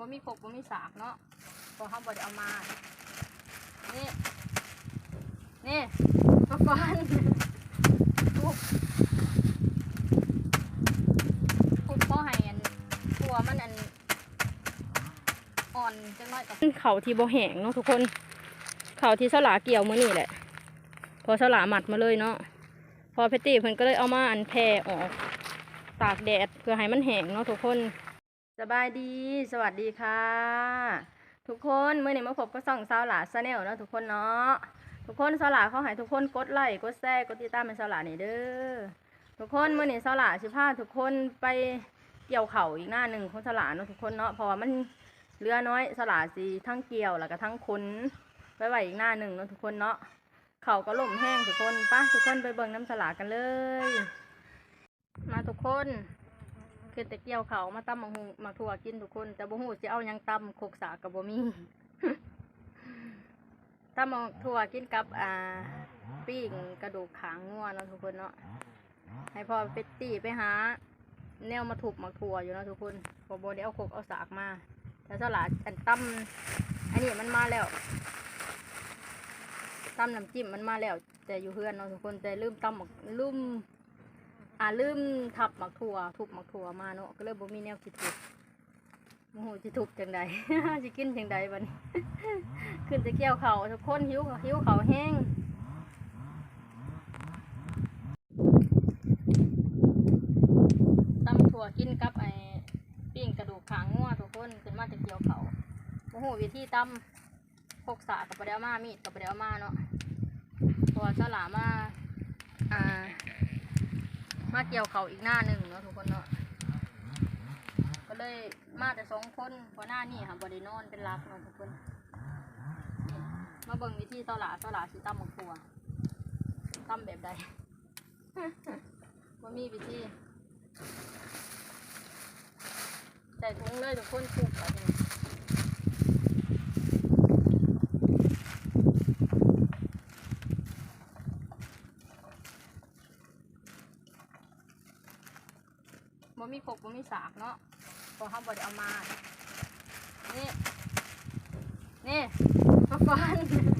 บ่มีกบ่มีสากเนาะพอเขาบ่ได้เอามา นี่ นี่มาก่อนทุบทุบพ่อให้อันตัวมันอันอ่อนจังน้อยกับเขาที่บ่แห้งเนาะทุกคน เขาที่สลาเกี่ยวมื้อนี่แหละ พอสลาหมัดมาเลยเนาะ พอเพตตี้เพิ่นก็เลยเอามาอันแพรออก ตากแดดเพื่อให้มันแห้งเนาะทุกคน สบายดี สวัสดีค่ะ ทุกคนเมื่อนี้มาพบก็ส่องสาวหลาซาแนลเนาะทุกคนเนาะทุกคนสาวหลาเขาให้ทุกคนกดไลค์กดแชร์กดติดตามเป็นสาวหลานี่เด้อทุกคนเมื่อนี้สาวหลาสิพาทุกคนไปเกี่ยวเข่าอีกหน้าหนึ่งของสาวหลาเนาะทุกคนเนาะเพราะว่ามันเหลือน้อยสาวหลาสิทั้งเกี่ยวแล้วก็ทั้งคนไว้ไว้อีกหน้าหนึ่งเนาะทุกคนเนาะเข่าก็ล่มแห้งทุกคนปะทุกคนไปเบิ่งน้ำสลากันเลย มาทุกคน คือแต่เกี่ยวเขามาตำมังหูมาถั่วกินทุกคน แต่บ่หูจะเอายังตำโคกสากับบ่มีตำมังถั่วกินกับอ่าปิ้งกระดูกขางงัวเนาะทุกคนเนาะให้พ่อไปตีไปหาแนวมาถูกมาถั่วอยู่เนาะทุกคนบ่บ่ได้เอาโคกเอาสากมาแต่สลาอันตำอันนี้มันมาแล้วตำน้ำจิ้มมันมาแล้ว แต่อยู่เพื่อนเนาะทุกคนแต่ลืมตำหมักลืม อ่าลืมทับหมักถั่วทุบหมักถั่วมาเนาะก็เลยบ่มีแนวสิทุบโมโหสิทุบจังใดสิกินจังใดบัดนี้ ขึ้นจะเกี่ยวเขาทุกคนหิวหิวเขาแห้งตำถั่วกินกับไอ้ปิ้งกระดูกขางงัวทุกคนขึ้นมาจะเกี่ยวเขาวโมโหวิธีตำพกสากับปลาเดวมามีดกับปลาเดวมาเนาะเพอสลามาอ่า มาเกี่ยวเขาอีกหน้าหนึ่งเนาะทุกคนเนาะก็เลยมาแต่สองคนเพราะหน้านี่ค่ะบริโนอนเป็นรักเนาะทุกคน มาเบิ่งวิธีสลาสลาสิตั้มหมกตัวตั้มแบบใดว่ามีวิธีใส่ถุงเลยทุกคนคุกอะไร บ่มี กบ่มีสากเนาะพอเขาบ่ได้เอามา นี่ นี่มาก่อน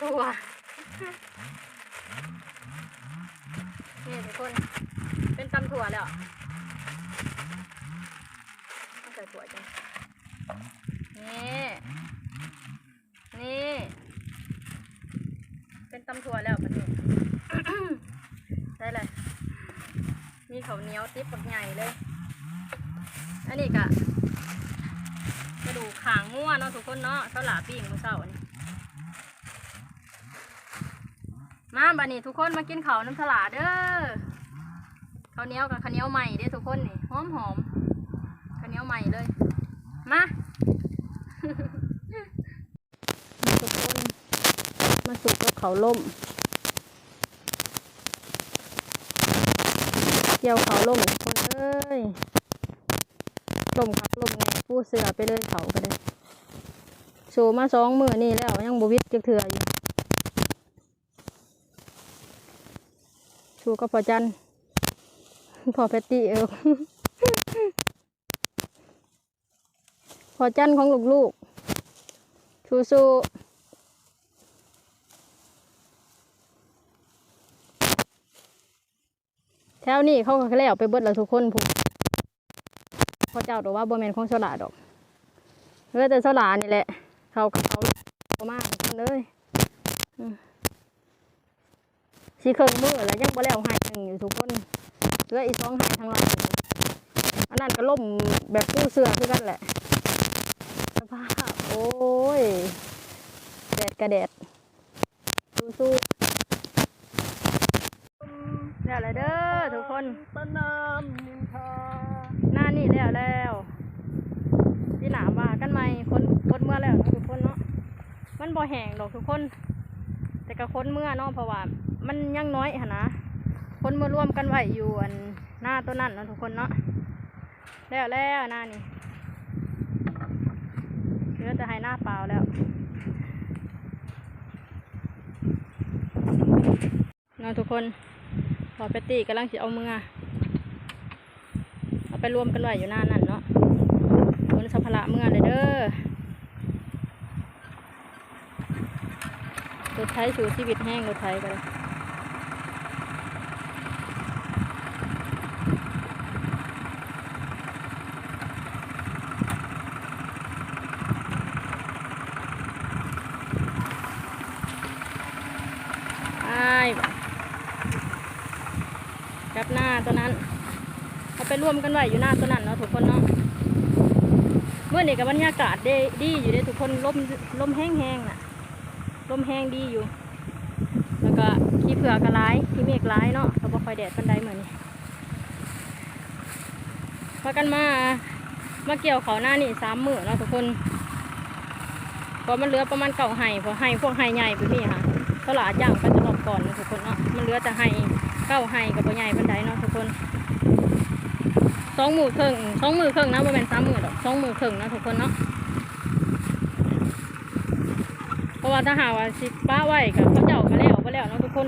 ย่าตั้งมาตัวนี่ทุกคน เป็นตำถั่วแล้วต้องใส่ถั่วจังนี่ นี่ เป็นตำถั่วแล้วประเทศได้เลย มีข้าวเหนียวติ๊บปักใหญ่เลย อันนี้กะกระดูกขางงัวเนาะทุกคนเนาะเสาหลาปิ้งมื้อเช้านี่ มาบัดนี้ทุกคนมากินข้าวน้ำสลาเด้อข้าวเหนียวกับข้าวเหนียวใหม่เด้อทุกคนนี่หอมหอมข้าวเหนียวใหม่เลย มาทุกคนมาสุกกับเขาล่มเกี่ยวเขาล่มทุกคนเอ้ยล่มครับล่มผู้เสือไปเลยเขาก็ได้โชว์มาสองมือนี่แล้วยังบวิดจักเถื่ออยู่ ชูก็พอจันพอแพตตี้เออพอจันของลูกๆชูสู้แถวนี้เขาก็แล้วไปเบิดแล้วทุกคนผมเขาเจ้าตัวว่าบ่แมนของสลาดอกเหลือแต่สลานี่แหละ เขาเขาเขามากทุกคนเลยอื สีเครื่องมือแล้วยังบ่แล้วให้หนึ่งอยู่ทุกคนเหลืออีกสองให้ทางหลังอันนั้นก็ล่มแบบกู้เสือคือกันแหละสภาพโอ้ยแดดกระแดดสู้ๆแล้วแหละเด้อทุกคนตะนมนินทาหน้านี่แล้วแล้วที่หนาว่ากันไหมคนคนเมื่อแล้วทุกคนเนาะมันบ่แห้งดอกทุกคน แต่ก็คนเมื่อเนาะเพราะว่า มันยังน้อยหนะ คนมื่อร่วมกันไหวอยู่อันหน้าตัวนั้นนะทุกคนเนาะแล้วแล้วหน้านี่เหลือแต่ให้หน้าเปล่าแล้วนาะทุกคนพอเปตตี้กำลังจะเอามือเอาไปรวมกันไว้อยู่หน้านั่นเนาะคนสัพพละเมื่อเลยเด้อรถไทยสู่ชีวิตแห้งรถไทยกันเลยอ้ายบ่จับหน้าตัวนั้น เอาไปร่ว มกันไว้อยู่หน้าตัวนั้นเนาะทุกคนเนาะเมื่อนี้กับบรรยากาศดีดีอยู่เด้ทุกคนลมลมแห้งๆน่ะลมแห้งดีอยู่ แล้วก็ขี้เผือกกระไรขี้เมฆร้ายเนาะก็บ่คอยแดดปันใดเหมือนนี้พากันมามาเกี่ยวเขาหน้านี่สามมือเนาะทุกคนเพอมันเหลือประมาณเก่าไห้เพอไห้พวกไห้ใหญ่ไปนี่ค่ะเท่าหลาจ้างไปตลอดก่อนเนาะทุกคนเนาะมันเหลือแต่ไห้เก้าไห้กับบ่ใหญ่ปันใดเนาะทุกคน สองมือครึ่งสองมือครึ่งนะบ่แม่นสามมือดอกสองมือครึ่งนะทุกคนเนาะเพราะว่าถ้าหาว่าสิป้าไหวกับเขาเจ้าก็แล้วก็แล้วนะทุกคน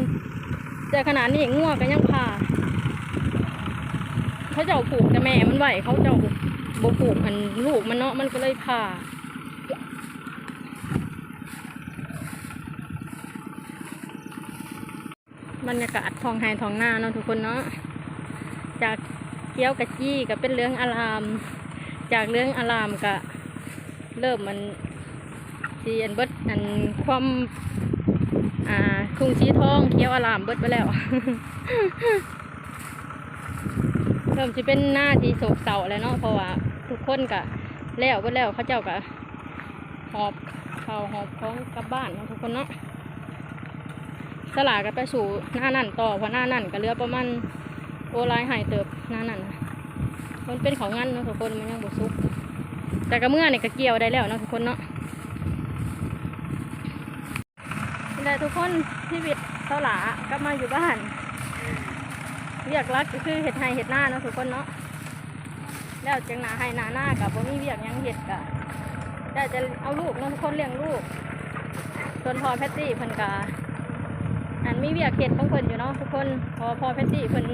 แต่ขนาดนี้งัวงก็ยังพาเขาเจ้าผูกแต่แม่มันไหวเขาเจ้าบ่ผูกมันลูกมันเนาะมันก็เลยพาบรรยากาศทองไฮทองหน้าเนาะทุกคนเนาะจาก เกี้ยวกะจี้ก็เป็นเรื่องอาราม จากเรื่องอารามก็เริ่มมันสีอันเบิดอันความอ่าคุงชีทองเกี้ยวอารามเบิดไปแล้ว เริ่มจะเป็นหน้าที่โศกเศร้าแล้วเนาะเพราะว่าทุกคนก็แล้วเบิดแล้วเขาเจ้าก็หอบเขาหอบของกลับบ้านทุกคนเนาะสลาก็ไปสู่หน้านั่นต่อเพราะหน้านั่นก็เลือประมาณ โอไลายหายเติบนั่นนั่นมันเป็นของงั้นเนาะทุกคนมันยังบสุก แต่ก็เมื่อนี่ก็เกี่ยวได้แล้วเนาะทุกคนเนาะนี่แหละทุกคนชีวิตเท่าหลากลับมาอยู่บ้านเรียกรักก็คือเห็ดไห้เห็ดหน้าเนาะทุกคนเนาะแล้วจังหนาให้หนาหน้ากับบ่มีเวียกยังเห็ดกะได้จะเอาลูกเนาะทุกคนเลี้ยงลูก ส่วนพอแพตตี้เพิ่นกาอันมีเวียกเห็ดของเพิ่นอยู่เนาะทุกคนพอพอแพตตี้เพิ่น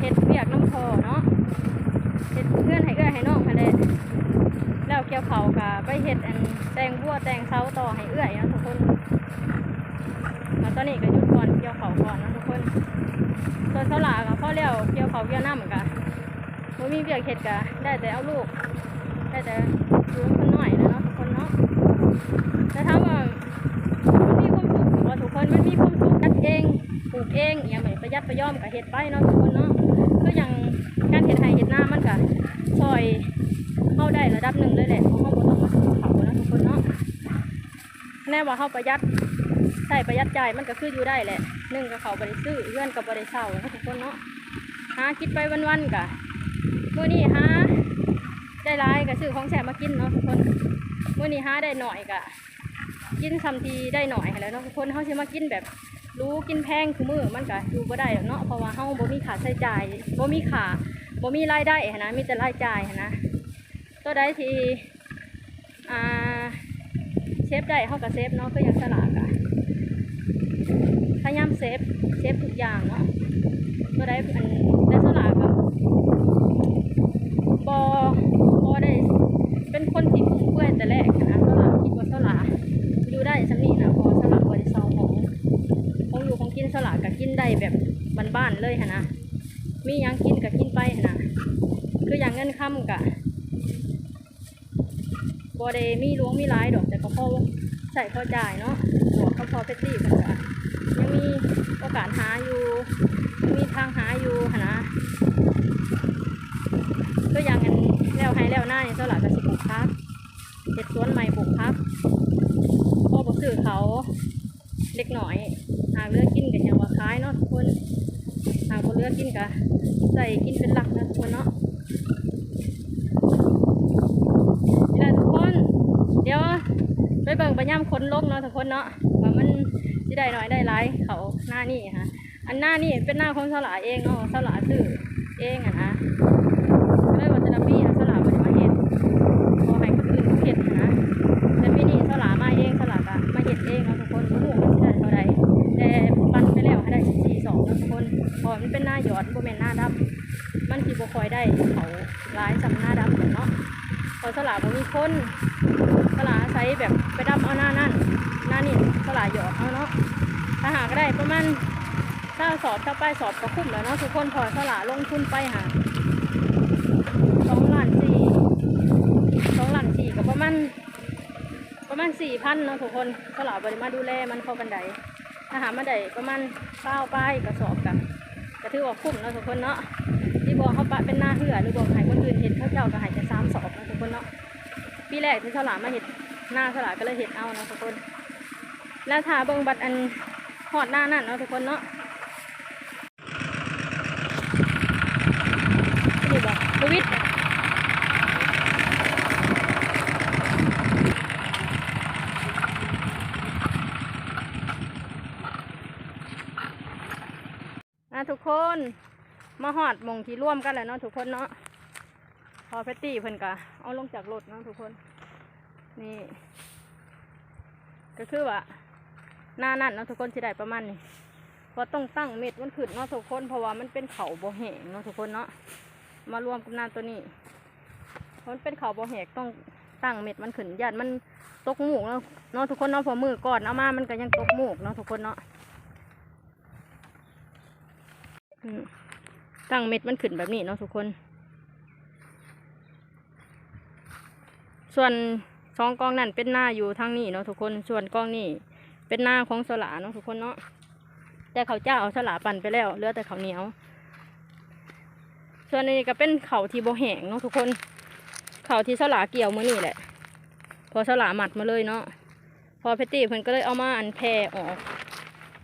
เห็ดเวียกน้ำพอเนาะเห็ดเพื่อนให้เอื้อให้น้องมาเลยแล้วเกี่ยวเขากะไปเห็ดอันแตงบัวแตงเสาต่อให้เอื้อยเนาะทุกคนแล้วตอนนี้ก็ยุดก่อนเกี่ยวเขาก่อนนะทุกคนส่วนเสาหลากับพ่อเลี้ยวเกี่ยวเขาเกี่ยวน้ำกะบ่มีเวียกเห็ดกะได้แต่เอาลูก ได้แต่ดูคนหน่อยนะเนาะทุกคนเนาะแต่ถ้าว่ามันมีความสุขว่าทุกคนมันมีความสุขกันเองปลูกเองอย่างเหมือนประหยัดประย่อมกับเห็ดไปเนาะทุกคนเนาะ ก็ย่างการเห็ดไห่เห็ดหน้ามันก็ซอยเข้าได้ระดับหนึ่งเลยแหละเพราะเขาบ่ต้องมาซื้อเขานะทุกคนเนาะแน่ว่าเข้าประหยัดใส่ประหยัดใจมันก็คืออยู่ได้แหละหนึ่งกับเขาบริซื้อเพื่อนกับบริเศร้านะทุกคนเนาะหาคิดไปวันๆกะเมื่อนี้หาได้ร้ายก็ซื้อของแฉมากินเนาะทุกคนเมื่อนี้หาได้หน่อยกะกินคำทีได้หน่อยแล้วเนาะทุกคนเขาสิมากินแบบ รู้กินแพงคือมือมันก็อยู่บ่ได้เนาะเพราะว่าเฮาบ่มีค่าใช้จ่ายบ่มีค่าบ่มีรายได้นะมีแต่รายจ่ายนะตัวใดที่อ่าเซฟได้เฮาก็เซฟเนาะก็อย่างสลากอะพยายามเซฟเซฟทุกอย่างเนาะตัวใดอันแต่สลากอะบ่บ่ได้เป็นคนที่ฟุ่มเฟือยแต่แรกหั้นนะสลากคิดว่าสลาก อยู่ได้สำนีนะเพอสลับบริ เลยฮะนะมียังกินก็กินไปหั้นะคืออย่างเงินค่ำกะบ่ได้มีหลวงมีหลายดอกแต่ก็พอใส่พอจ่ายเนาะบวเขาพอเพชรตี้มันก็ยังมีโอกาสหาอยู่ มีทางหาอยู่หั้นะก็อย่างนั้นแล้วให้แล้วหน้าเนี่ยเท่าหร่ก็สิปลูกพักเห็ดสวนใหม่ปลูกพักพ่อบอกซื้อเขาเล็กหน่อยหากเลือกกินกันอย่างว่าคล้ายเนาะทุกคน หากบ่เลือกกินกะใส่กินเป็นหลักนะทุกคนเนาะนี่แหละทุกคน เดี๋ยวไปเบิ่งไปย่ำคนลงเนาะทุกคนเนาะว่ามันสิได้น้อยได้หลายเขาหน้านี่ค่ะ อันหน้านี่เป็นหน้าของสลาเองเนาะสลาซื้อเองอะนะาหยอดบ่แม่นหน้าดำมันสิบ่คอยได้เขาร้ายสำหน้าดำเนาะเพอสลาบ่มีคนสลาอาศัยแบบไปดำเอาหน้านั่นหน้านี่สลาหยอดเอาเนาะถ้าหากได้ประมาณถ้าสอบถ้าไปสอบก็คุ้มแล้วเนาะทุกคนพอสลาลงทุนไปหาสองล้านสี่สองล้านสี่ก็ประมาณประมาณสี่พันเนาะทุกคนสลาบริมาดูแลมันพอบันไดถ้าหามาได้ประมาณเก้าป้ายกระสอบ ก็ถือว่าคุ้มเนาะทุกคนเนาะที่บอกเขาปะเป็นหน้าเหือหรือบอกหายคนอื่นเห็ดเขาเจ้าก็ให้จะสามสอบเนาะทุกคนเนาะปีแรกที่ฉลามมาเห็ดหน้าฉลาก็เลยเห็ดเอาเนาะทุกคน แล้วทาเบิ้งบัตรอันหอดหน้านั่นเนาะทุกคนเนาะนี่บอกทวิตนะทุก คน มาหอดมงที่ร่วมกันแหละเนาะทุกคนเนาะพอเพตตี้เพิ่นกะเอาลงจากรถเนาะทุกคน นี่ ก็คือว่าหน้านั่นเนาะทุกคนสิได้ประมาณนี้เพราะต้องตั้งเม็ดมันขึ้นเนาะทุกคนเพราะว่ามันเป็นเขาโบแหงเนาะทุกคนเนาะมารวมกับน้าตัวนี้เพราะมันเป็นเขาโบแหกต้องตั้งเม็ดมันขึ้นยันมันตกหมูกเนาะเนาะทุกคนเนาะพอมือก่อนเอามามันก็ยังตกหมูกเนาะทุกคนเนาะอืม ตั้งเม็ดมันขึ้นแบบนี้เนาะทุกคน ส่วนสองกองนั่นเป็นหน้าอยู่ทางนี้เนาะทุกคน ส่วนกองนี่เป็นหน้าของสลาเนาะทุกคนเนาะ แต่เขาเจ้าเอาสลาปั่นไปแล้วเหลือแต่เขาเหนียว ส่วนนี้ก็เป็นเขาที่โบแหงเนาะทุกคน เขาที่สลาเกี่ยวมือนี่แหละ พอสลาหมัดมาเลยเนาะ พอเพตตี้เพิ่นก็เลยเอามาอันแพรออก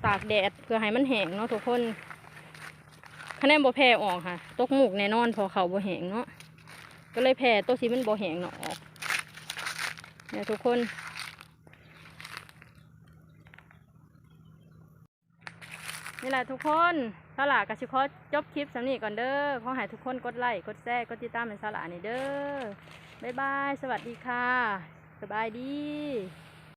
ตากแดดเพื่อให้มันแห้งเนาะทุกคน คะแนนโบแพรออกค่ะ ตกหมูกแน่นอนพอเขาโบแหงเนาะก็เลยแพรตัวสีมันโบแหงเนาะออกเนี่ยทุกคนนี่แหละทุกคนสลากกสิขอจบคลิปสำนีก่อนเด้อขอให้ทุกคนกดไลค์กดแชร์กดติดตามในสลานี่เด้อบ๊ายบาย สวัสดีค่ะ สบายดี